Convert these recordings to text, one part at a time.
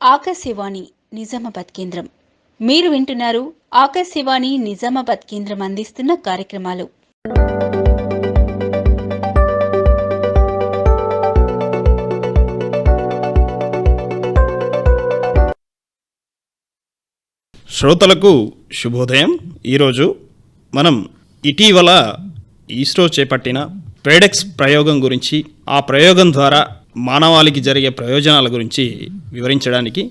ఆకాశవాణి నిజామాబాద్ కేంద్రం. మీరు వింటున్నారు ఆకాశవాణి నిజామాబాద్ కేంద్రం అందిస్తున్న కార్యక్రమాలు. శ్రోతలకు శుభోదయం. ఈరోజు మనం ఇటీవల ఇస్రో చేపట్టిన పేడెక్స్ ప్రయోగం గురించి ఆ ప్రయోగం ద్వారా మానవాళికి జరిగే ప్రయోజనాల గురించి వివరించడానికి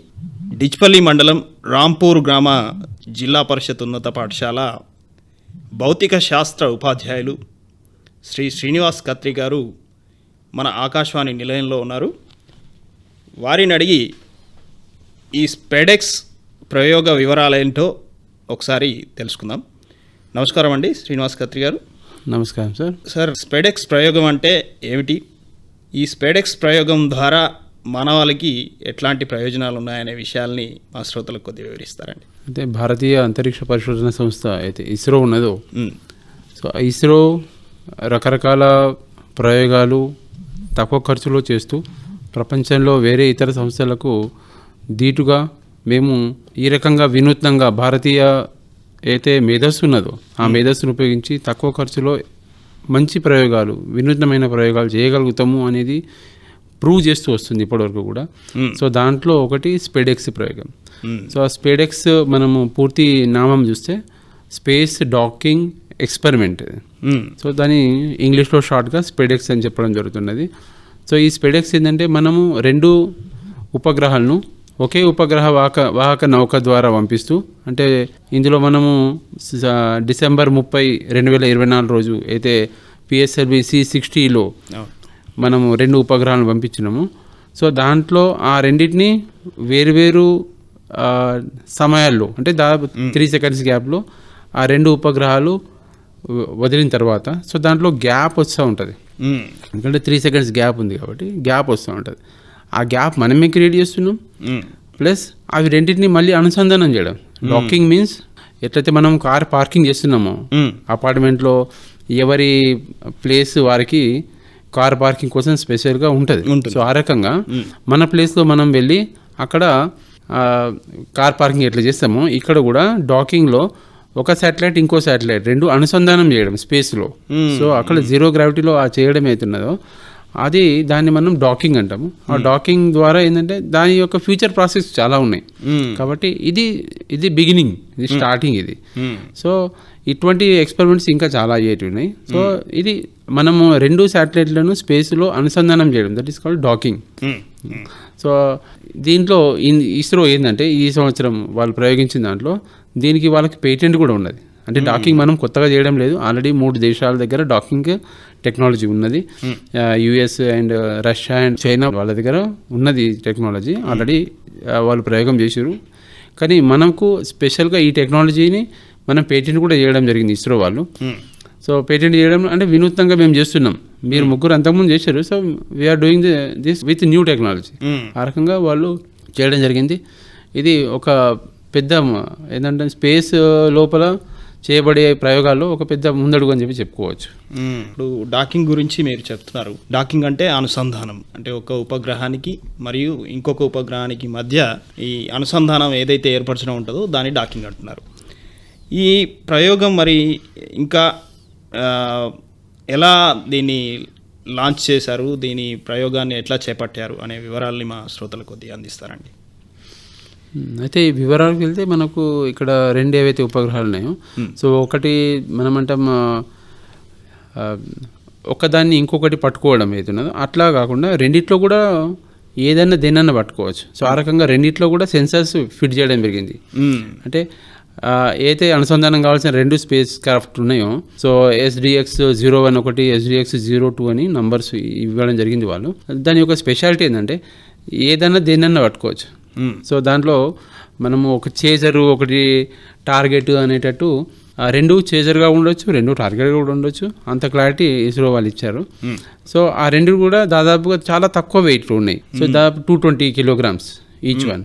డిచ్పల్లి మండలం రాంపూర్ గ్రామ జిల్లా పరిషత్ ఉన్నత పాఠశాల భౌతిక శాస్త్ర ఉపాధ్యాయులు శ్రీ శ్రీనివాస్ కత్రి గారు మన ఆకాశవాణి నిలయంలో ఉన్నారు. వారిని అడిగి ఈ స్పెడెక్స్ ప్రయోగ వివరాలేంటో ఒకసారి తెలుసుకుందాం. నమస్కారం అండి శ్రీనివాస్ కత్రి గారు. నమస్కారం సార్. సార్ స్పెడెక్స్ ప్రయోగం అంటే ఏమిటి? ఈ స్పెడెక్స్ ప్రయోగం ద్వారా మానవాళికి ఎట్లాంటి ప్రయోజనాలు ఉన్నాయనే విషయాల్ని మా శ్రోతలకు కొద్దిగా వివరిస్తారండి. అంటే భారతీయ అంతరిక్ష పరిశోధన సంస్థ అయితే ఇస్రో ఉన్నదో సో ఇస్రో రకరకాల ప్రయోగాలు తక్కువ ఖర్చులో చేస్తూ ప్రపంచంలో వేరే ఇతర సంస్థలకు దీటుగా మేము ఈ రకంగా వినూత్నంగా భారతీయ అయితే మేధస్సు ఉన్నదో ఆ మేధస్సును ఉపయోగించి తక్కువ ఖర్చులో మంచి ప్రయోగాలు వినూత్నమైన ప్రయోగాలు చేయగలుగుతాము అనేది ప్రూవ్ చేస్తూ వస్తుంది ఇప్పటివరకు కూడా. Hmm. సో దాంట్లో ఒకటి స్పెడెక్స్ ప్రయోగం. ఉమ్, సో ఆ స్పేడెక్స్ మనము పూర్తి నామం చూస్తే space docking experiment. Um, so దాని ఇంగ్లీష్లో షార్ట్గా స్పెడెక్స్ అని చెప్పడం జరుగుతున్నది. సో ఈ స్పెడెక్స్ ఏంటంటే మనము రెండు ఉపగ్రహాలను ఒకే ఉపగ్రహ వాహక వాహక నౌక ద్వారా పంపిస్తూ అంటే ఇందులో మనము డిసెంబర్ ముప్పై రెండు వేల ఇరవై నాలుగు రోజు అయితే పిఎస్ఎల్వి సి సిక్స్టీలో. మనము రెండు ఉపగ్రహాలను పంపించినాము. సో దాంట్లో ఆ రెండింటిని వేరువేరు సమయాల్లో అంటే దాదాపు త్రీ సెకండ్స్ గ్యాప్లో ఆ రెండు ఉపగ్రహాలు వదిలిన తర్వాత సో దాంట్లో గ్యాప్ వస్తూ ఉంటుంది. ఎందుకంటే త్రీ సెకండ్స్ గ్యాప్ ఉంది కాబట్టి గ్యాప్ వస్తూ ఉంటుంది. ఆ గ్యాప్ మనమే క్రియేట్ చేస్తున్నాం. ప్లస్ అవి రెండింటిని మళ్ళీ అనుసంధానం చేయడం. లాకింగ్ మీన్స్ ఎట్లయితే మనం కార్ పార్కింగ్ చేస్తున్నామో అపార్ట్మెంట్లో ఎవరి ప్లేస్ వారికి కార్ పార్కింగ్ కోసం స్పెషల్గా ఉంటుంది. సో ఆ రకంగా మన ప్లేస్లో మనం వెళ్ళి అక్కడ కార్ పార్కింగ్ ఎట్లా చేస్తామో ఇక్కడ కూడా డాకింగ్లో ఒక శాటిలైట్ ఇంకో శాటిలైట్ రెండు అనుసంధానం చేయడం స్పేస్లో. సో అక్కడ జీరో గ్రావిటీలో ఆ చేయడం అవుతున్నదో అది దాన్ని మనం డాకింగ్ అంటాము. ఆ డాకింగ్ ద్వారా ఏంటంటే దాని యొక్క ఫ్యూచర్ ప్రాసెస్ చాలా ఉన్నాయి. ఉమ్, కాబట్టి ఇది ఇది బిగినింగ్ ఇది స్టార్టింగ్ ఇది. ఉమ్, సో ఇటువంటి ఎక్స్పెరిమెంట్స్ ఇంకా చాలా అయ్యేటివి ఉన్నాయి సో ఇది మనము రెండు శాటిలైట్లను స్పేస్లో అనుసంధానం చేయడం. That is called docking so దీంట్లో ఇస్రో ఏంటంటే ఈ సంవత్సరం వాళ్ళు ప్రయోగించిన దాంట్లో దీనికి వాళ్ళకి పేటెంట్ కూడా ఉన్నది. అంటే డాకింగ్ మనం కొత్తగా చేయడం లేదు. ఆల్రెడీ మూడు దేశాల దగ్గర డాకింగ్ టెక్నాలజీ ఉన్నది. US and Russia and China వాళ్ళ దగ్గర ఉన్నది టెక్నాలజీ ఆల్రెడీ వాళ్ళు ప్రయోగం చేశారు కానీ మనకు స్పెషల్గా ఈ టెక్నాలజీని మనం పేటెంట్ కూడా చేయడం జరిగింది ఇస్రో వాళ్ళు. ఉమ్, సో పేటెంట్ చేయడం అంటే వినూత్నంగా మేము చేస్తున్నాం. మీరు ముగ్గురు అంతకుముందు చేశారు. So we're doing this with new technology ఆ రకంగా వాళ్ళు చేయడం జరిగింది. ఇది ఒక పెద్ద ఏంటంటే స్పేస్ లోపల చేయబడే ప్రయోగాల్లో ఒక పెద్ద ముందడుగు అని చెప్పి చెప్పుకోవచ్చు. ఇప్పుడు డాకింగ్ గురించి మీరు చెప్తున్నారు. డాకింగ్ అంటే అనుసంధానం. అంటే ఒక ఉపగ్రహానికి మరియు ఇంకొక ఉపగ్రహానికి మధ్య ఈ అనుసంధానం ఏదైతే ఏర్పరచడం ఉంటుందో దాన్ని డాకింగ్ అంటున్నారు. ఈ ప్రయోగం మరి ఇంకా ఎలా దీన్ని లాంచ్ చేశారు? దీని ప్రయోగాన్ని ఎట్లా చేపట్టారు? అనే వివరాల్ని మా శ్రోతలకు కొద్దిగా అందిస్తారండి. అయితే ఈ వివరాలకు వెళ్తే మనకు ఇక్కడ రెండు ఏవైతే ఉపగ్రహాలు ఉన్నాయో సో ఒకటి మనమంటాం ఆ, ఆ, ఒకదాన్ని ఇంకొకటి పట్టుకోవడం ఏదున్నదో అట్లా కాకుండా రెండిట్లో కూడా ఏదైనా దేనన్నా పట్టుకోవచ్చు. సో ఆ రకంగా రెండిట్లో కూడా సెన్సర్స్ ఫిట్ చేయడం జరిగింది. అంటే ఏదైతే అనుసంధానం కావాల్సిన రెండు స్పేస్ క్రాఫ్ట్ ఉన్నాయో సో ఎస్డిఎక్స్ జీరో వన్ ఒకటి ఎస్డిఎక్స్ జీరో టూ అని నంబర్స్ ఇవ్వడం జరిగింది వాళ్ళు. దాని యొక్క స్పెషాలిటీ ఏంటంటే ఏదన్నా దేన్నన్నా పట్టుకోవచ్చు. సో దాంట్లో మనము ఒక చేజరు ఒకటి టార్గెట్ అనేటట్టు ఆ రెండు చేజర్గా ఉండొచ్చు రెండు టార్గెట్గా కూడా ఉండొచ్చు. అంత క్లారిటీ ఇస్రో వాళ్ళు ఇచ్చారు. సో ఆ రెండు కూడా దాదాపుగా చాలా తక్కువ వెయిట్ ఉన్నాయి. సో దాదాపు two twenty kilograms each one.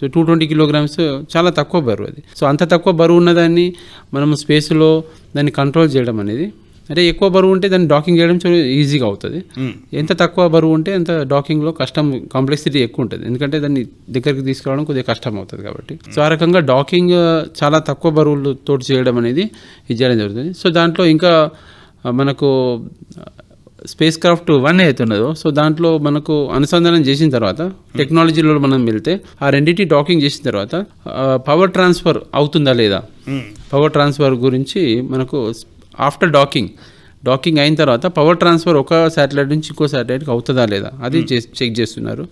So two twenty kilograms చాలా తక్కువ బరువు అది. సో అంత తక్కువ బరువు ఉన్నదాన్ని మనం స్పేస్లో దాన్ని కంట్రోల్ చేయడం అనేది అంటే ఎక్కువ బరువు ఉంటే దాన్ని డాకింగ్ చేయడం చాలా ఈజీగా అవుతుంది. ఎంత తక్కువ బరువు ఉంటే అంత డాకింగ్లో కష్టం కాంప్లెక్సిటీ ఎక్కువ ఉంటుంది. ఎందుకంటే దాన్ని దగ్గరికి తీసుకురావడం కొద్దిగా కష్టం అవుతుంది కాబట్టి. సో ఆ రకంగా డాకింగ్ చాలా తక్కువ బరువులతో చేయడం అనేది ఇది చేయడం జరుగుతుంది. సో దాంట్లో ఇంకా మనకు స్పేస్ క్రాఫ్ట్ వన్ అవుతున్నదో సో దాంట్లో మనకు అనుసంధానం చేసిన తర్వాత టెక్నాలజీలో మనం వెళ్తే ఆ రెండింటి డాకింగ్ చేసిన తర్వాత పవర్ ట్రాన్స్ఫర్ అవుతుందా లేదా. పవర్ ట్రాన్స్ఫర్ గురించి మనకు ఆఫ్టర్ డాకింగ్. డాకింగ్ అయిన తర్వాత పవర్ ట్రాన్స్ఫర్ ఒక శాటిలైట్ నుంచి ఇంకో శాటిలైట్కి అవుతుందా లేదా? అది చే- చెక్ చేస్తున్నారు.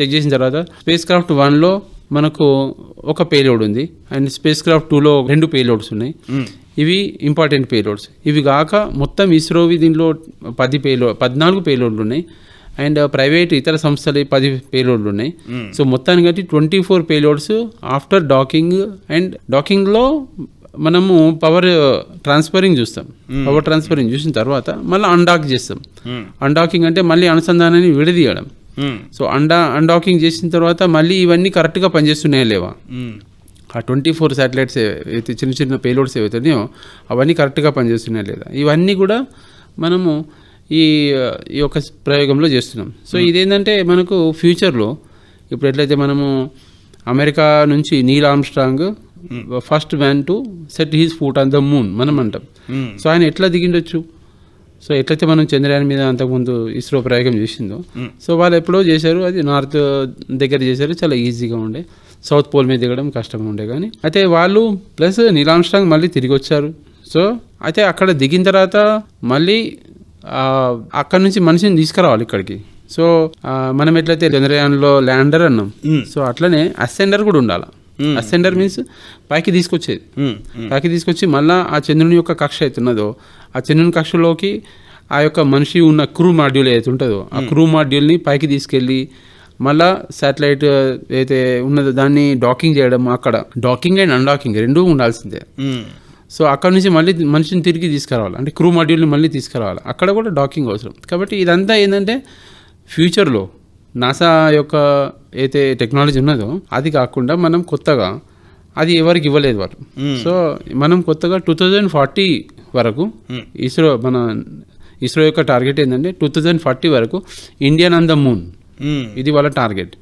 చెక్ చేసిన తర్వాత స్పేస్ క్రాఫ్ట్ వన్లో మనకు ఒక పేలోడ్ ఉంది. అండ్ స్పేస్ క్రాఫ్ట్ టూలో రెండు పేలోడ్స్ ఉన్నాయి. మ్మ్. ఇవి ఇంపార్టెంట్ పేలోడ్స్ ఇవి కాక మొత్తం ఇస్రోవి దీనిలో పది పేలో పద్నాలుగు పేలోడ్లు ఉన్నాయి. అండ్ ప్రైవేట్ ఇతర సంస్థలు పది పేలోడ్లు ఉన్నాయి. సో మొత్తానికి బట్టి twenty four payloads after docking and డాకింగ్లో మనము పవర్ ట్రాన్స్ఫరింగ్ చూస్తాం. పవర్ ట్రాన్స్ఫరింగ్ చూసిన తర్వాత మళ్ళీ అన్డాక్ చేస్తాం. అన్డాకింగ్ అంటే మళ్ళీ అనుసంధానాన్ని విడదీయడం. సో అండా అన్డాకింగ్ చేసిన తర్వాత మళ్ళీ ఇవన్నీ కరెక్ట్గా పనిచేస్తున్నాయా లేవా? మ్మ్. ఆ ట్వంటీ ఫోర్ శాటిలైట్స్ ఏవైతే చిన్న చిన్న పేలోడ్స్ ఏవైతున్నాయో అవన్నీ కరెక్ట్గా పనిచేస్తున్నాయా లేదా? ఇవన్నీ కూడా మనము ఈ ఈ యొక్క ప్రయోగంలో చేస్తున్నాం. సో ఇదేంటంటే మనకు ఫ్యూచర్లో ఇప్పుడు ఎట్లయితే మనము అమెరికా నుంచి Neil Armstrong first man to set his foot on the moon మనం అంటాం. సో ఆయన ఎట్లా దిగిండొచ్చు? సో ఎట్లయితే మనం చంద్రయాన్ మీద అంతకుముందు ఇస్రో ప్రయోగం చేసిందో సో వాళ్ళు ఎప్పుడో చేశారు అది నార్త్ దగ్గర చేశారు చాలా ఈజీగా ఉండే. సౌత్ పోల్ మీద దిగడం కష్టంగా ఉండే కానీ అయితే వాళ్ళు ప్లస్ నీలాంస్ట్రాంగ్ మళ్ళీ తిరిగి వచ్చారు. సో అయితే అక్కడ దిగిన తర్వాత మళ్ళీ అక్కడ నుంచి మనిషిని తీసుకురావాలి ఇక్కడికి. సో మనం ఎట్లయితే చంద్రయాన్లో ల్యాండర్ అన్నాం సో అట్లనే అసెండర్ కూడా ఉండాలి. అసెండర్ మీన్స్ పైకి తీసుకొచ్చేది. మ్మ్. పైకి తీసుకొచ్చి మళ్ళా ఆ చంద్రుని యొక్క కక్ష అవుతున్నదో ఆ చంద్రుని కక్షలోకి ఆ యొక్క మనిషి ఉన్న క్రూ మాడ్యూల్ ఏదైతే ఉంటుందో ఆ క్రూ మాడ్యూల్ని పైకి తీసుకెళ్ళి మళ్ళా శాటిలైట్ ఏదైతే ఉన్నదో దాన్ని డాకింగ్ చేయడం అక్కడ. డాకింగ్ అండ్ అన్డాకింగ్ రెండూ ఉండాల్సిందే. సో అక్కడ నుంచి మళ్ళీ మనిషిని తిరిగి తీసుకురావాలి. అంటే క్రూ మాడ్యూల్ని మళ్ళీ తీసుకురావాలి. అక్కడ కూడా డాకింగ్ అవసరం. కాబట్టి ఇదంతా ఏంటంటే ఫ్యూచర్లో నాసా యొక్క అయితే టెక్నాలజీ ఉన్నదో అది కాకుండా మనం కొత్తగా అది ఎవరికి ఇవ్వలేదు వారు సో మనం కొత్తగా టూ థౌజండ్ ఫార్టీ వరకు ఇస్రో మన ఇస్రో యొక్క టార్గెట్ ఏంటంటే టూ థౌజండ్ ఫార్టీ వరకు ఇండియన్ ఆన్ ద మూన్. ఇది వాళ్ళ target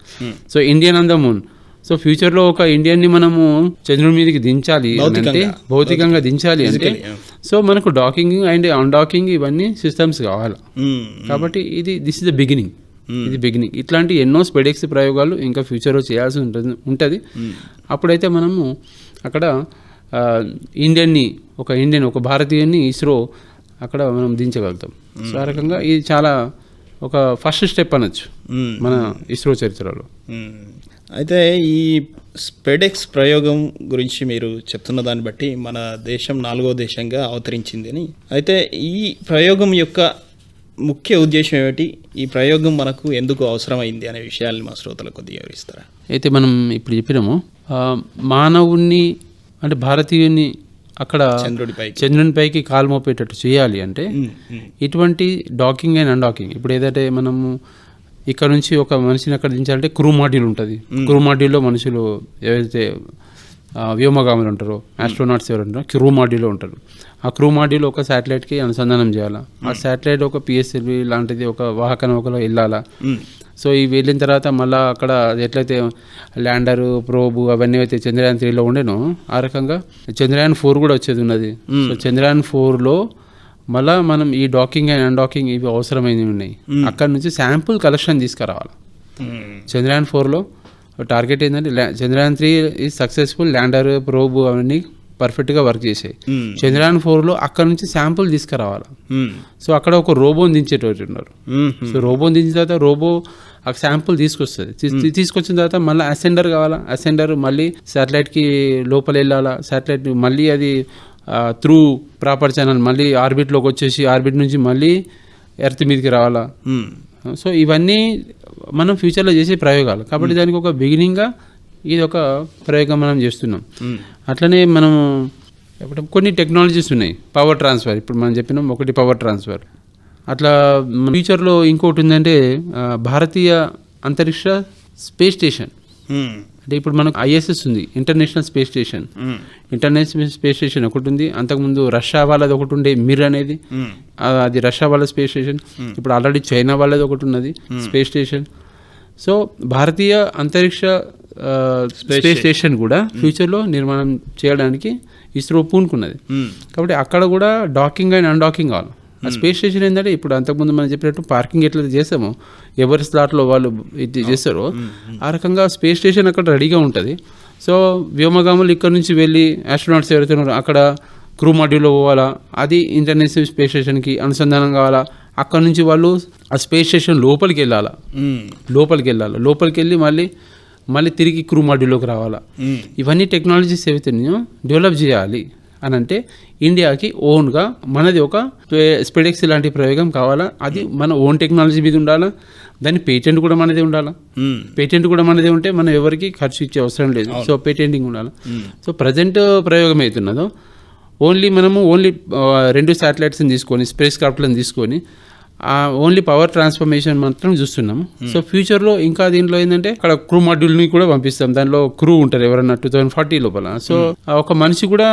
so Indian on the moon so ఫ్యూచర్లో ఒక ఇండియన్ని మనము చంద్రుడి మీదకి దించాలి అంటే భౌతికంగా. దించాలి అంటే. సో మనకు డాకింగ్ అండ్ అన్డాకింగ్ ఇవన్నీ సిస్టమ్స్ కావాలి. కాబట్టి ఇది దిస్ ఇస్ ద బిగినింగ్ ఇది బిగినింగ్ ఇట్లాంటి ఎన్నో స్పెడెక్స్ ప్రయోగాలు ఇంకా ఫ్యూచర్లో చేయాల్సి ఉంటుంది ఉంటుంది. అప్పుడైతే మనము అక్కడ ఇండియన్ని ఒక ఇండియన్ ఒక భారతీయుని ఇస్రో అక్కడ మనం దించగలుగుతాం. సో ఆ రకంగా ఇది చాలా ఒక ఫస్ట్ స్టెప్ అనొచ్చు. మన ఇస్రో చరిత్రలో. అయితే ఈ స్పెడెక్స్ ప్రయోగం గురించి మీరు చెప్తున్న దాన్ని బట్టి మన దేశం నాలుగో దేశంగా అవతరించింది అని. అయితే ఈ ప్రయోగం యొక్క ముఖ్య ఉద్దేశం ఏమిటి? ఈ ప్రయోగం మనకు ఎందుకు అవసరమైంది అనే విషయాల్ని మా శ్రోతలకు కొద్దిగా వివరిస్తారా? అయితే మనం ఇప్పుడు చెప్పినాము మానవుణ్ణి అంటే భారతీయుని అక్కడ చంద్రుడిపైకి చంద్రునిపైకి కాలు మోపేటట్టు చేయాలి అంటే. ఇటువంటి డాకింగ్ అండ్ అన్డాకింగ్ ఇప్పుడు ఏదైతే మనము ఇక్కడ నుంచి ఒక మనిషిని అక్కడ దించాలంటే క్రూ మాడ్యూల్ ఉంటుంది. క్రూ మాడ్యూల్లో మనుషులు ఏవైతే వ్యోమగాములు ఉంటారో ఆస్ట్రోనాట్స్ ఎవరు ఉంటారో క్రూ మాడ్యూల్లో ఉంటారు. ఆ క్రూ మాడ్యూల్ ఒక శాటిలైట్కి అనుసంధానం చేయాలా? ఆ శాటిలైట్ ఒక పిఎస్ఎల్వి లాంటిది ఒక వాహక నౌకలో వెళ్ళాలా? మ్మ్. సో ఇవి వెళ్ళిన తర్వాత మళ్ళీ అక్కడ ఎట్లయితే ల్యాండర్ ప్రోబు అవన్నీ అయితే చంద్రయాన్ త్రీలో ఉండేనో ఆ రకంగా చంద్రయాన్ ఫోర్ కూడా వచ్చేది ఉన్నది. సో చంద్రయాన్ ఫోర్లో మళ్ళా మనం ఈ డాకింగ్ అండ్ అన్డాకింగ్ ఇవి అవసరమైనవి ఉన్నాయి. అక్కడ నుంచి శాంపుల్ కలెక్షన్ తీసుకురావాలి. చంద్రయాన్ ఫోర్లో టార్గెట్ ఏంటంటే Chandrayaan three is successful lander probe అవన్నీ పర్ఫెక్ట్గా వర్క్ చేసాయి. చంద్రయాన్ ఫోర్లో అక్కడ నుంచి శాంపుల్ తీసుకురావాలి. సో అక్కడ ఒక రోబోని దించేటోటి ఉన్నారు. సో రోబోని దించిన తర్వాత రోబో ఆ శాంపుల్ తీసుకొస్తుంది తీ- తీసుకొచ్చిన తర్వాత మళ్ళీ అసెండర్ కావాలా అసెండర్ మళ్ళీ శాటిలైట్కి లోపల వెళ్ళాలా శాటిలైట్ మళ్ళీ అది త్రూ ప్రాపర్ ఛానల్ మళ్ళీ ఆర్బిట్లోకి వచ్చేసి ఆర్బిట్ నుంచి మళ్ళీ ఎర్త్ మీదకి రావాలా. సో ఇవన్నీ మనం ఫ్యూచర్లో చేసే ప్రయోగాలు. కాబట్టి దానికి ఒక బిగినింగ్గా ఇది ఒక ప్రయోగం మనం చేస్తున్నాం. అట్లనే మనం కొన్ని టెక్నాలజీస్ ఉన్నాయి. పవర్ ట్రాన్స్ఫర్ ఇప్పుడు మనం చెప్పినాం ఒకటి పవర్ ట్రాన్స్ఫర్ అట్లా ఫ్యూచర్లో ఇంకోటి ఉందంటే భారతీయ అంతరిక్ష స్పేస్ స్టేషన్. అంటే ఇప్పుడు మనకు ఐఎస్ఎస్ ఉంది international space station international space station ఒకటి ఉంది. అంతకుముందు రష్యా వాళ్ళది ఒకటి ఉండే మిర్ అనేది. అది రష్యా వాళ్ళ స్పేస్ స్టేషన్ ఇప్పుడు ఆల్రెడీ చైనా వాళ్ళది ఒకటి ఉన్నది స్పేస్ స్టేషన్ సో భారతీయ అంతరిక్ష స్పేస్ స్టేషన్ కూడా ఫ్యూచర్లో నిర్మాణం చేయడానికి ఇస్రో పూనుకున్నది. కాబట్టి అక్కడ కూడా డాకింగ్ అండ్ అన్డాకింగ్ కావాలి ఆ స్పేస్ స్టేషన్ ఏంటంటే ఇప్పుడు అంతకుముందు మనం చెప్పినట్టు పార్కింగ్ ఎట్లా చేసామో ఎవరి స్లాట్లో వాళ్ళు ఇది చేస్తారో ఆ రకంగా స్పేస్ స్టేషన్ అక్కడ రెడీగా ఉంటుంది. సో వ్యోమగాములు ఇక్కడ నుంచి వెళ్ళి ఆస్ట్రోనాట్స్ ఎవరైతే ఉన్నారో అక్కడ క్రూ మాడ్యూల్లో పోవాలా? అది ఇంటర్నేషనల్ స్పేస్ స్టేషన్కి అనుసంధానం కావాలా? అక్కడ నుంచి వాళ్ళు ఆ స్పేస్ స్టేషన్ లోపలికి వెళ్ళాలా? లోపలికి వెళ్ళాలి? లోపలికి వెళ్ళి మళ్ళీ మళ్ళీ తిరిగి క్రూ మాడ్యూల్లోకి రావాలా? ఇవన్నీ టెక్నాలజీస్ ఏవైతున్నాయో డెవలప్ చేయాలి. అని అంటే ఇండియాకి ఓన్గా మనది ఒక స్పెడెక్స్ లాంటి ప్రయోగం కావాలా? అది మన ఓన్ టెక్నాలజీ మీద ఉండాలా? దాని పేటెంట్ కూడా మనదే ఉండాలా? పేటెంట్ కూడా మనదే ఉంటే మనం ఎవరికి ఖర్చు ఇచ్చే అవసరం లేదు. సో పేటెంటింగ్ ఉండాలి? సో ప్రజెంట్ ప్రయోగం అవుతున్నదో ఓన్లీ మనము ఓన్లీ రెండు శాటిలైట్స్ని తీసుకొని స్పేస్ క్రాఫ్ట్లను తీసుకొని ఓన్లీ పవర్ ట్రాన్స్ఫర్మేషన్ మాత్రం చూస్తున్నాము సో ఫ్యూచర్లో ఇంకా దీంట్లో ఏంటంటే అక్కడ క్రూ మాడ్యూల్ని కూడా పంపిస్తాం. దానిలో క్రూ ఉంటారు ఎవరన్నా టూ థౌసండ్ ఫార్టీ లోపల. సో ఒక మనిషి కూడా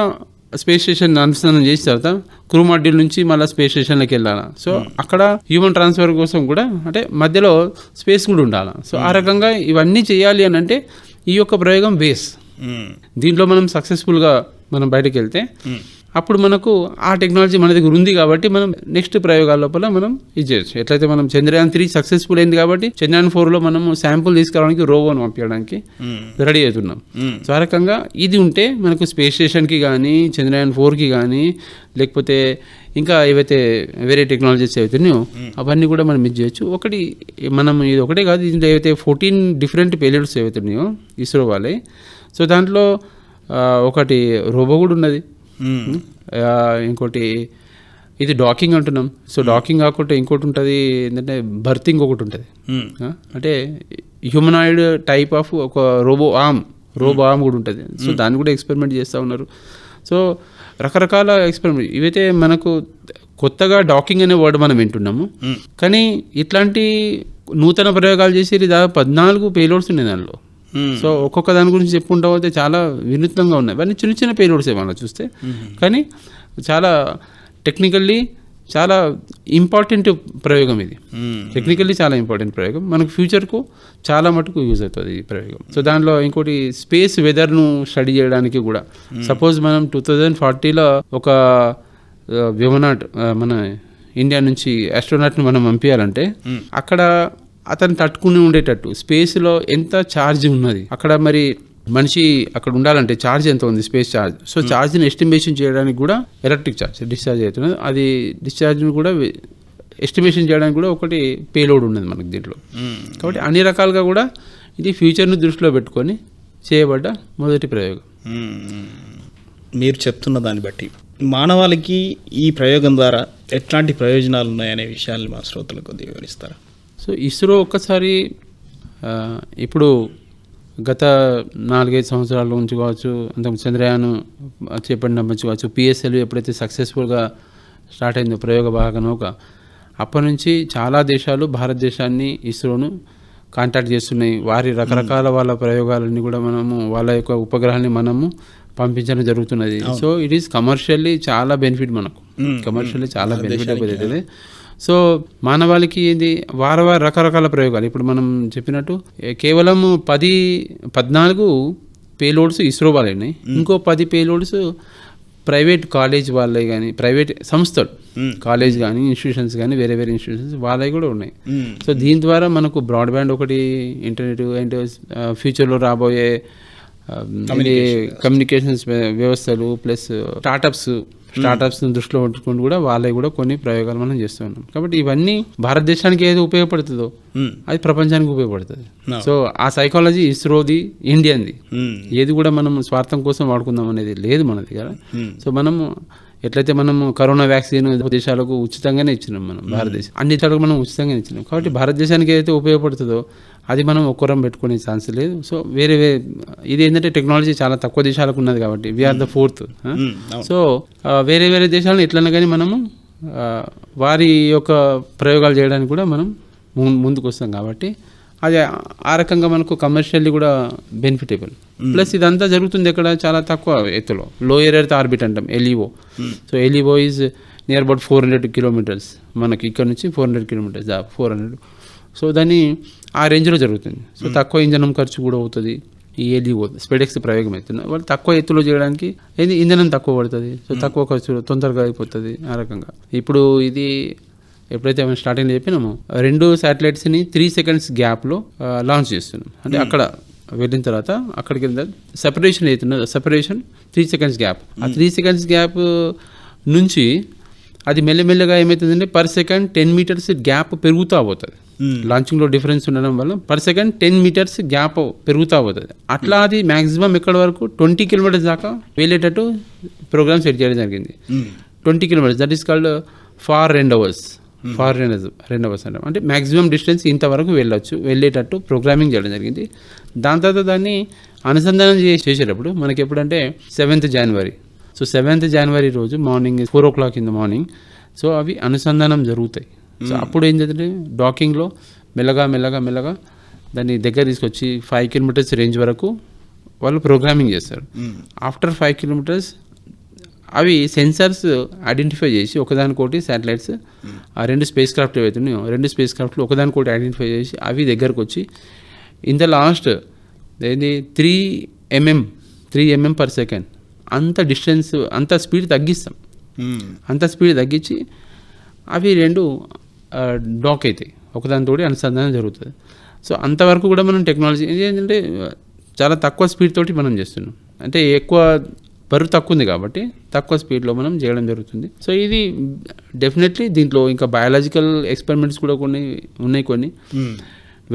స్పేస్ స్టేషన్ అనుసంధానం చేసిన తర్వాత క్రూ మాడ్యూల్ నుంచి మళ్ళీ స్పేస్ స్టేషన్లోకి వెళ్ళాలి? సో అక్కడ హ్యూమన్ ట్రాన్స్ఫర్ కోసం కూడా అంటే మధ్యలో స్పేస్ కూడా ఉండాలి? సో ఆ రకంగా ఇవన్నీ చేయాలి అని అంటే ఈ యొక్క ప్రయోగం బేస్. దీంట్లో మనం సక్సెస్ఫుల్గా మనం బయటకు వెళ్తే అప్పుడు మనకు ఆ టెక్నాలజీ మన దగ్గర ఉంది కాబట్టి మనం నెక్స్ట్ ప్రయోగాల లోపల మనం ఇది చేయొచ్చు. ఎట్లయితే మనం చంద్రయాన్ త్రీ సక్సెస్ఫుల్ అయింది కాబట్టి చంద్రయాన్ ఫోర్లో మనం శాంపుల్ తీసుకురావడానికి రోబోను పంపించడానికి రెడీ అవుతున్నాం. సో ఆ రకంగా ఇది ఉంటే మనకు స్పేస్ స్టేషన్కి కానీ చంద్రయాన్ ఫోర్కి కానీ లేకపోతే ఇంకా ఏవైతే వేరే టెక్నాలజీస్ అవుతున్నాయో అవన్నీ కూడా మనం ఇది చేయొచ్చు. ఒకటి మనం ఇది ఒకటే కాదు దీంట్లో ఏవైతే ఫోర్టీన్ డిఫరెంట్ పేలియడ్స్ ఏవైతున్నాయో ఇస్రో వాళ్ళే సో దాంట్లో ఒకటి రోబో కూడా ఉన్నది. ఇంకోటి ఇది డాకింగ్ అంటున్నాం. సో డాకింగ్ కాకుండా ఇంకోటి ఉంటుంది ఏంటంటే బర్తింగ్ ఒకటి ఉంటుంది. ఆ, అంటే హ్యూమనాయిడ్ టైప్ ఆఫ్ ఒక రోబో ఆమ్ రోబో ఆమ్ కూడా ఉంటుంది. సో దాన్ని కూడా ఎక్స్పెరిమెంట్ చేస్తూ ఉన్నారు. సో రకరకాల ఎక్స్పెరిమెంట్ ఇవైతే మనకు కొత్తగా డాకింగ్ అనే వర్డ్ మనం వింటున్నాము. కానీ ఇట్లాంటి నూతన ప్రయోగాలు చేసేది దాదాపు పద్నాలుగు పేలోడ్స్ ఉన్నాయి దానిలో. సో ఒక్కొక్క దాని గురించి చెప్పుకుంటా పోతే చాలా వినూత్నంగా ఉన్నాయి. ఇవన్నీ చిన్న చిన్న పేలోడ్స్ ఏమన్నా చూస్తే. కానీ చాలా టెక్నికల్లీ చాలా ఇంపార్టెంట్ ప్రయోగం ఇది. టెక్నికల్లీ చాలా ఇంపార్టెంట్ ప్రయోగం. మనకు ఫ్యూచర్కు చాలా మటుకు యూజ్ అవుతుంది ఈ ప్రయోగం. సో దానిలో ఇంకోటి స్పేస్ వెదర్ను స్టడీ చేయడానికి కూడా. సపోజ్ మనం టూ థౌజండ్ ఫార్టీలో ఒక వ్యోమనాట్ మన ఇండియా నుంచి ఆస్ట్రోనాట్ని మనం పంపించాలంటే అక్కడ అతను తట్టుకుని ఉండేటట్టు. స్పేస్లో ఎంత ఛార్జ్ ఉన్నది? అక్కడ మరి మనిషి అక్కడ ఉండాలంటే ఛార్జ్ ఎంత ఉంది? Space charge. సో ఛార్జ్ని ఎస్టిమేషన్ చేయడానికి కూడా ఎలక్ట్రిక్ ఛార్జ్ డిశ్చార్జ్ అవుతున్నది. అది డిశ్చార్జ్ని కూడా ఎస్టిమేషన్ చేయడానికి కూడా ఒకటి పేలోడ్ ఉన్నది మనకి దీంట్లో. కాబట్టి అన్ని రకాలుగా కూడా ఇది ఫ్యూచర్ను దృష్టిలో పెట్టుకొని చేయబడ్డ మొదటి ప్రయోగం. మీరు చెప్తున్న దాన్ని బట్టి మానవాళికి ఈ ప్రయోగం ద్వారా ఎట్లాంటి ప్రయోజనాలు ఉన్నాయనే విషయాన్ని మా శ్రోతలకు కొద్దిగా వివరిస్తారా? సో ఇస్రో ఒక్కసారి ఇప్పుడు గత నాలుగైదు సంవత్సరాల నుంచి కావచ్చు అంత చంద్రయాన్ చేపట్టిన నుంచి కావచ్చు పిఎస్ఎల్ ఎప్పుడైతే సక్సెస్ఫుల్గా స్టార్ట్ అయిందో ప్రయోగ భాగం ఒక అప్పటి నుంచి చాలా దేశాలు భారతదేశాన్ని ఇస్రోను కాంటాక్ట్ చేస్తున్నాయి. వారి రకరకాల వాళ్ళ ప్రయోగాలన్నీ కూడా మనము వాళ్ళ యొక్క ఉపగ్రహాన్ని మనము పంపించడం జరుగుతున్నది. సో ఇట్ ఈస్ కమర్షియల్లీ చాలా బెనిఫిట్ మనకు. కమర్షియల్లీ చాలా బెనిఫిట్ అవుతుంది సో మానవాళికి ఇది వార వార రకరకాల ప్రయోగాలు. ఇప్పుడు మనం చెప్పినట్టు కేవలం పది పద్నాలుగు పేలోడ్స్ ఇస్రో వాళ్ళని ఇంకో పది పేలోడ్స్ ప్రైవేట్ కాలేజ్ వాళ్ళే కానీ ప్రైవేట్ సంస్థలు. కాలేజ్ కానీ ఇన్స్టిట్యూషన్స్ కానీ వేరే వేరే ఇన్స్టిట్యూషన్స్ వాళ్ళవి కూడా ఉన్నాయి. సో దీని ద్వారా మనకు బ్రాడ్బ్యాండ్ ఒకటి ఇంటర్నెట్ అండ్ ఫ్యూచర్లో రాబోయే కమ్యూనికేషన్స్ వ్య- వ్యవస్థలు ప్లస్ స్టార్టప్స్ స్టార్టప్స్ దృష్టిలో పెట్టుకుని కూడా వాళ్ళవి కూడా కొన్ని ప్రయోగాలు మనం చేస్తూ ఉన్నాం. కాబట్టి ఇవన్నీ భారతదేశానికి ఏది ఉపయోగపడుతుందో అది ప్రపంచానికి ఉపయోగపడుతుంది. సో ఆ సైకాలజీ ఇస్రోది ఇండియన్ది. ఏది కూడా మనం స్వార్థం కోసం వాడుకుందాం అనేది లేదు మన దగ్గర సో మనము ఎట్లయితే మనము కరోనా వ్యాక్సిన్ దేశాలకు ఉచితంగానే ఇచ్చినాం మనం భారతదేశం. అన్ని దేశాలకు మనం ఉచితంగానే ఇచ్చినాం. కాబట్టి భారతదేశానికి ఏదైతే ఉపయోగపడుతుందో అది మనం ఒక్కరం పెట్టుకునే ఛాన్స్ లేదు. సో వేరే వేరే ఇది ఏంటంటే టెక్నాలజీ చాలా తక్కువ దేశాలకు ఉన్నది కాబట్టి వీఆర్ ద ఫోర్త్. సో వేరే వేరే దేశాలను ఎట్లన్నా కానీ మనము వారి యొక్క ప్రయోగాలు చేయడానికి కూడా మనం ముందుకు వస్తాం కాబట్టి అది ఆ రకంగా మనకు కమర్షియల్లీ కూడా బెనిఫిటబుల్ ప్లస్ ఇదంతా జరుగుతుంది ఎక్కడ? చాలా తక్కువ ఎత్తులో. లోయర్ ఎర్త్ ఆర్బిట్ అంటాం LEO so LEO is near about four hundred kilometres మనకి ఇక్కడ నుంచి four hundred kilometres four hundred so దాన్ని ఆ రేంజ్లో జరుగుతుంది. సో తక్కువ ఇంధనం ఖర్చు కూడా అవుతుంది ఈ ఎలివో స్పెడెక్స్ ప్రయోగం అవుతుంది వాళ్ళు తక్కువ ఎత్తులో చేయడానికి ఏది? ఇంధనం తక్కువ పడుతుంది. సో తక్కువ ఖర్చు తొందరగా అయిపోతుంది ఆ రకంగా. ఇప్పుడు ఇది ఎప్పుడైతే మనం స్టార్టింగ్ చెప్పినామో రెండు శాటిలైట్స్ని త్రీ సెకండ్స్ గ్యాప్లో లాంచ్ చేస్తున్నాం. అంటే అక్కడ వెళ్ళిన తర్వాత అక్కడికి వెళ్ళిన సెపరేషన్ అవుతున్నది సెపరేషన్ త్రీ సెకండ్స్ గ్యాప్ ఆ త్రీ సెకండ్స్ గ్యాప్ నుంచి అది మెల్లమెల్లగా ఏమవుతుందంటే per second ten metres gap పెరుగుతూ పోతుంది. లాంచింగ్లో డిఫరెన్స్ ఉండడం వల్ల per second ten metres gap పెరుగుతూ పోతుంది. అట్లా అది మ్యాక్సిమం ఎక్కడి వరకు? ట్వంటీ కిలోమీటర్స్ దాకా వెళ్ళేటట్టు ప్రోగ్రామ్ సెట్ చేయడం జరిగింది. Twenty kilometres that is called far రెండు అవర్స్ ఫార్ రెండు రెండు అవర్స్ అంటాం మ్యాక్సిమం డిస్టెన్స్ ఇంతవరకు వెళ్ళొచ్చు. వెళ్ళేటట్టు ప్రోగ్రామింగ్ చేయడం జరిగింది. దాని తర్వాత దాన్ని అనుసంధానం చే- చేసేటప్పుడు మనకి ఎప్పుడంటే సెవెంత్ జనవరి సో సెవెంత్ జనవరి రోజు morning four o'clock in the morning so అవి అనుసంధానం జరుగుతాయి. సో అప్పుడు ఏం చేద్దంటే డాకింగ్లో మెల్లగా మెల్లగా మెల్లగా దాన్ని దగ్గర తీసుకొచ్చి ఫైవ్ కిలోమీటర్స్ రేంజ్ వరకు వాళ్ళు ప్రోగ్రామింగ్ చేస్తారు. ఆఫ్టర్ ఫైవ్ కిలోమీటర్స్ అవి సెన్సార్స్ ఐడెంటిఫై చేసి ఒకదానికోటి శాటిలైట్స్ ఆ రెండు స్పేస్ క్రాఫ్ట్ ఏవైతున్నాయో రెండు స్పేస్ క్రాఫ్ట్లు ఒకదానికోటి ఐడెంటిఫై చేసి అవి దగ్గరకు వచ్చి ఇన్ ద లాస్ట్ ఏది three mm three mm per second అంత డిస్టెన్స్ అంత స్పీడ్ తగ్గిస్తాం. అంత స్పీడ్ తగ్గించి అవి రెండు డాక్ అవుతాయి. ఒకదానితో అనుసంధానం జరుగుతుంది. సో అంతవరకు కూడా మనం టెక్నాలజీ ఏంటంటే చాలా తక్కువ స్పీడ్ తోటి మనం చేస్తున్నాం. అంటే ఎక్కువ బరువు తక్కువ ఉంది కాబట్టి తక్కువ స్పీడ్లో మనం చేయడం జరుగుతుంది. సో ఇది డెఫినెట్లీ దీంట్లో ఇంకా బయాలజికల్ ఎక్స్పెరిమెంట్స్ కూడా కొన్ని ఉన్నాయి కొన్ని.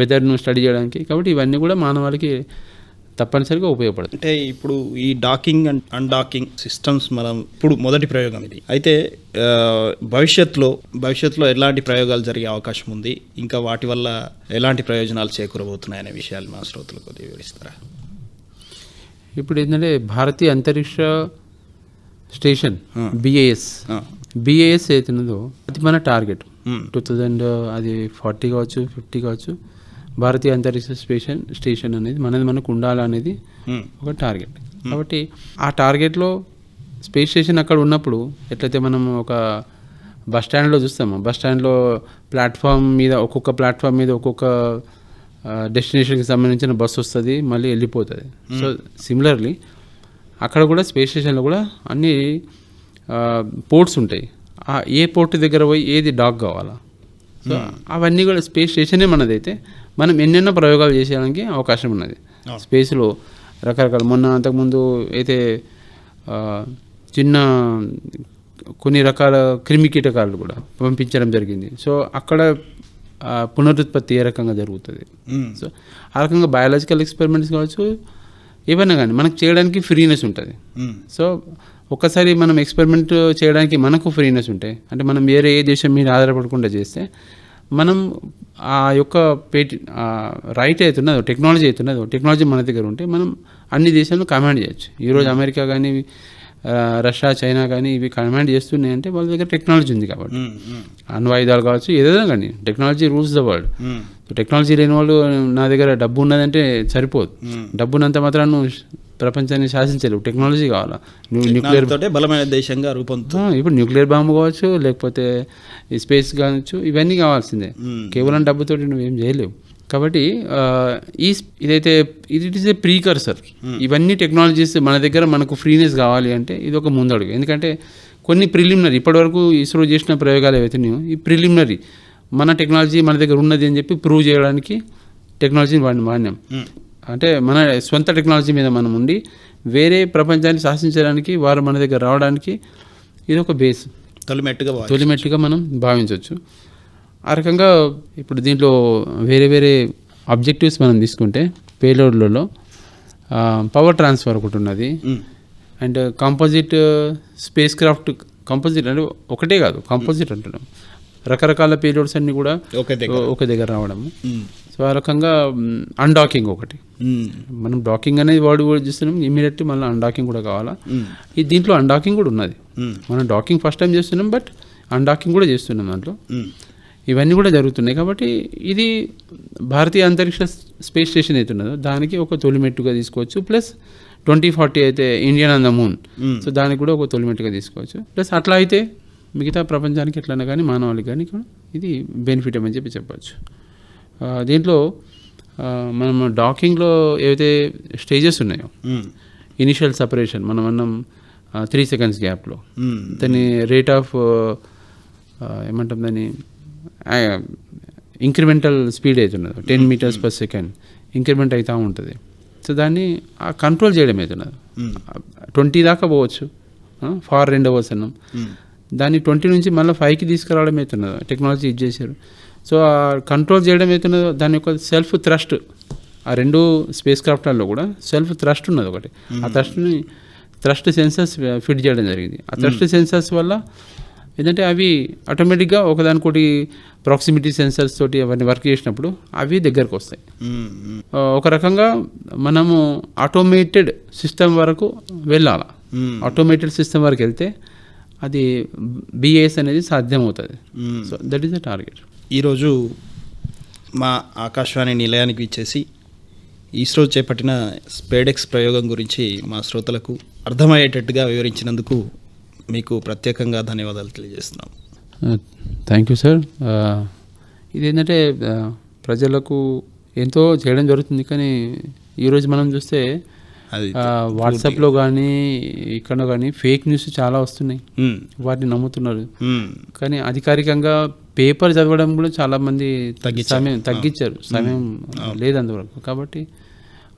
వెదర్ను స్టడీ చేయడానికి. కాబట్టి ఇవన్నీ కూడా మానవాళికి తప్పనిసరిగా ఉపయోగపడుతుంది అంటే ఇప్పుడు ఈ డాకింగ్ అండ్ అన్డాకింగ్ సిస్టమ్స్ మనం ఇప్పుడు మొదటి ప్రయోగం ఇది. అయితే భవిష్యత్తులో భవిష్యత్తులో ఎలాంటి ప్రయోగాలు జరిగే అవకాశం ఉంది? ఇంకా వాటి వల్ల ఎలాంటి ప్రయోజనాలు చేకూరబోతున్నాయనే విషయాలు మా శ్రోతలకు కొద్దిగా వివరిస్తారా? ఇప్పుడు ఏంటంటే భారతీయ అంతరిక్ష స్టేషన్. బిఏఎస్ బిఏఎస్ అవుతున్నదో అది మన టార్గెట్. టూ థౌజండ్ అది ఫార్టీ కావచ్చు ఫిఫ్టీ కావచ్చు భారతీయ అంతరిక్ష స్టేషన్ స్టేషన్ అనేది మనది మనకు ఉండాలనేది ఒక టార్గెట్. కాబట్టి ఆ టార్గెట్లో స్పేస్ స్టేషన్ అక్కడ ఉన్నప్పుడు ఎట్లయితే మనం ఒక బస్ స్టాండ్లో చూస్తాము బస్ స్టాండ్లో ప్లాట్ఫామ్ మీద ఒక్కొక్క ప్లాట్ఫామ్ మీద ఒక్కొక్క డెస్టినేషన్కి సంబంధించిన బస్సు వస్తుంది మళ్ళీ వెళ్ళిపోతుంది. సో సిమిలర్లీ అక్కడ కూడా స్పేస్ స్టేషన్లో కూడా అన్ని పోర్ట్స్ ఉంటాయి. ఆ ఏ పోర్ట్ దగ్గర పోయి ఏది డాక్ కావాలా? సో అవన్నీ కూడా స్పేస్ స్టేషనే మనదైతే మనం ఎన్నెన్నో ప్రయోగాలు చేసేయడానికి అవకాశం ఉన్నది. స్పేస్లో రకరకాల మొన్న అంతకుముందు అయితే చిన్న కొన్ని రకాల క్రిమి కీటకాలు కూడా పంపించడం జరిగింది. సో అక్కడ పునరుత్పత్తి ఏ రకంగా జరుగుతుంది. సో ఆ రకంగా బయాలజికల్ ఎక్స్పెరిమెంట్స్ కావచ్చు ఏవైనా కానీ మనకు చేయడానికి ఫ్రీనెస్ ఉంటుంది. సో ఒక్కసారి మనం ఎక్స్పెరిమెంట్ చేయడానికి మనకు ఫ్రీనెస్ ఉంటాయి అంటే మనం వేరే ఏ దేశం మీద ఆధారపడకుండా చేస్తే మనం ఆ యొక్క పేటి రైట్ అవుతున్నదో టెక్నాలజీ అవుతున్నదో టెక్నాలజీ మన దగ్గర ఉంటే మనం అన్ని దేశాలను కమాండ్ చేయొచ్చు. ఈరోజు అమెరికా కానీ రష్యా చైనా కానీ ఇవి కమాండ్ చేస్తున్నాయి అంటే వాళ్ళ దగ్గర టెక్నాలజీ ఉంది కాబట్టి. అణ్వాయుధాలు కావచ్చు ఏదైనా కానీ technology rules the world technology లేని వాళ్ళు నా దగ్గర డబ్బు ఉన్నదంటే సరిపోదు. డబ్బునంత మాత్రం నువ్వు ప్రపంచాన్ని శాసించలేవు. టెక్నాలజీ కావాలా? నువ్వు న్యూక్లియర్ తోటే బలమైన దేశంగా రూపొందుతుంది ఆ, ఇప్పుడు న్యూక్లియర్ బాంబు కావచ్చు లేకపోతే స్పేస్ కావచ్చు ఇవన్నీ కావాల్సిందే. కేవలం డబ్బుతోటి నువ్వేం చేయలేవు. కాబట్టి ఈ ఇదైతే ఇది ఇట్ ఇస్ ఏ ప్రీకర్సర్ ఇవన్నీ టెక్నాలజీస్ మన దగ్గర మనకు ఫ్రీనెస్ కావాలి అంటే ఇది ఒక ముందడుగు. ఎందుకంటే కొన్ని ప్రిలిమినరీ ఇప్పటివరకు ఇస్రో చేసిన ప్రయోగాలు ఏవైతున్నాయో ఈ ప్రిలిమినరీ మన టెక్నాలజీ మన దగ్గర ఉన్నది అని చెప్పి ప్రూవ్ చేయడానికి టెక్నాలజీని వాడిని వాడినాం. ఉమ్, అంటే మన సొంత టెక్నాలజీ మీద మనం ఉండి వేరే ప్రపంచాన్ని శాసించడానికి వారు మన దగ్గర రావడానికి ఇది ఒక బేస్. తొలిమెట్టుగా. తొలిమెట్టుగా మనం భావించవచ్చు. ఆ రకంగా ఇప్పుడు దీంట్లో వేరే వేరే ఆబ్జెక్టివ్స్ మనం తీసుకుంటే పేలోడ్లలో పవర్ ట్రాన్స్ఫర్ ఒకటి ఉన్నది. And composite spacecraft composite అంటే ఒకటే కాదు కాంపోజిట్ అంటున్నాం. రకరకాల పేలోడ్స్ అన్నీ కూడా ఒకే దగ్గర. ఒక దగ్గర రావడము ఉమ్, సో ఆ రకంగా అన్డాకింగ్ ఒకటి. మనం డాకింగ్ అనేది వర్డ్ కూడా చూస్తున్నాం ఇమీడియట్లీ మళ్ళీ అన్డాకింగ్ కూడా కావాలా? ఈ దీంట్లో అన్డాకింగ్ కూడా ఉన్నది. మనం డాకింగ్ ఫస్ట్ టైం చేస్తున్నాం బట్ అన్డాకింగ్ కూడా చేస్తున్నాం దాంట్లో. ఇవన్నీ కూడా జరుగుతున్నాయి కాబట్టి ఇది భారతీయ అంతరిక్ష స్పేస్ స్టేషన్ అయితే ఉన్నదో దానికి ఒక తొలిమెట్టుగా తీసుకోవచ్చు. ప్లస్ ట్వంటీ ఫార్టీ అయితే Indian on the moon. So దానికి కూడా ఒక తొలిమెట్టుగా తీసుకోవచ్చు. ప్లస్ అట్లా అయితే మిగతా ప్రపంచానికి ఎట్లన్నా కానీ మానవాళికి కానీ కూడా ఇది బెనిఫిట్ అని చెప్పి చెప్పచ్చు. దీంట్లో మనం డాకింగ్లో ఏవైతే స్టేజెస్ ఉన్నాయో. ఇనిషియల్ సపరేషన్ మనం అన్నం త్రీ సెకండ్స్ గ్యాప్లో. దాని రేట్ ఆఫ్ ఏమంటాం దాన్ని? ఇంక్రిమెంటల్ స్పీడ్ అవుతున్నది ten metres per second increment అవుతూ ఉంటుంది. సో దాన్ని కంట్రోల్ చేయడం అవుతున్నది మ్మ్. ట్వంటీ దాకా పోవచ్చు. ఫార్ రెండు అవర్స్ అన్నాం. దాన్ని ట్వంటీ నుంచి మళ్ళీ ఫైవ్కి తీసుకురావడం అవుతున్నది టెక్నాలజీ ఇది చేశారు. సో ఆ కంట్రోల్ చేయడం అవుతున్నదో దాని యొక్క సెల్ఫ్ థ్రస్ట్ ఆ రెండు స్పేస్ క్రాఫ్ట్లలో కూడా సెల్ఫ్ థ్రస్ట్ ఉన్నది ఒకటి. ఆ థ్రస్ట్ని థ్రస్ట్ సెన్సర్స్ ఫిట్ చేయడం జరిగింది. ఆ థ్రస్ట్ సెన్సర్స్ వల్ల ఏంటంటే అవి ఆటోమేటిక్గా ఒకదానికోటి ప్రాక్సిమిటీ సెన్సర్స్ తోటి అవన్నీ వర్క్ చేసినప్పుడు అవి దగ్గరకు వస్తాయి. ఒక రకంగా మనము ఆటోమేటెడ్ సిస్టమ్ వరకు వెళ్ళాలి. ఆటోమేటెడ్ సిస్టమ్ వరకు వెళ్తే అది బిఏఎస్ అనేది సాధ్యమవుతుంది. So that is the target ఈరోజు మా ఆకాశవాణి నిలయానికి ఇచ్చేసి ఇస్రో చేపట్టిన స్పేడెక్స్ ప్రయోగం గురించి మా శ్రోతలకు అర్థమయ్యేటట్టుగా వివరించినందుకు మీకు ప్రత్యేకంగా ధన్యవాదాలు తెలియజేస్తున్నాం. థ్యాంక్ యూ సార్ ఇదేంటంటే ఆ, ప్రజలకు ఎంతో చేయడం జరుగుతుంది కానీ ఈరోజు మనం చూస్తే అది ఆ, వాట్సాప్లో కానీ ఇక్కడ కానీ ఫేక్ న్యూస్ చాలా వస్తున్నాయి. మ్మ్. వాటిని నమ్ముతున్నారు. మ్మ్. కానీ అధికారికంగా పేపర్ చదవడం కూడా చాలా మంది. సమయం తగ్గించారు. సమయం లేదు అందువరకు. కాబట్టి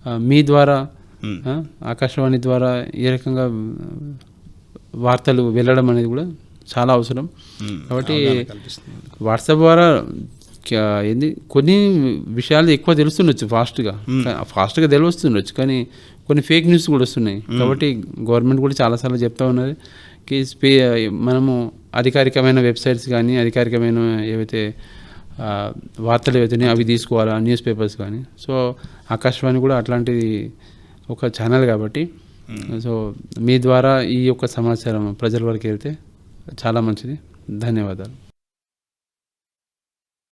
ఆ, మీ ద్వారా ఆకాశవాణి ద్వారా ఏ రకంగా వార్తలు వెళ్ళడం అనేది కూడా చాలా అవసరం. కాబట్టి. వాట్సాప్ ద్వారా ఏంది కొన్ని విషయాలు ఎక్కువ తెలుస్తుండొచ్చు ఫాస్ట్గా. ఫాస్ట్గా తెలివస్తుండొచ్చు కానీ కొన్ని ఫేక్ న్యూస్ కూడా వస్తున్నాయి. కాబట్టి గవర్నమెంట్ కూడా చాలాసార్లు చెప్తా ఉన్నది కి స్పే మనము అధికారికమైన వెబ్సైట్స్ కానీ అధికారికమైన ఏవైతే వార్తలు ఏవైతే అవి తీసుకోవాలా న్యూస్ పేపర్స్ కానీ. సో ఆకాశవాణి కూడా అట్లాంటిది ఒక ఛానల్ కాబట్టి సో మీ ద్వారా ఈ యొక్క సమాచారం ప్రజల వరకు వెళ్తే చాలా మంచిది. ధన్యవాదాలు.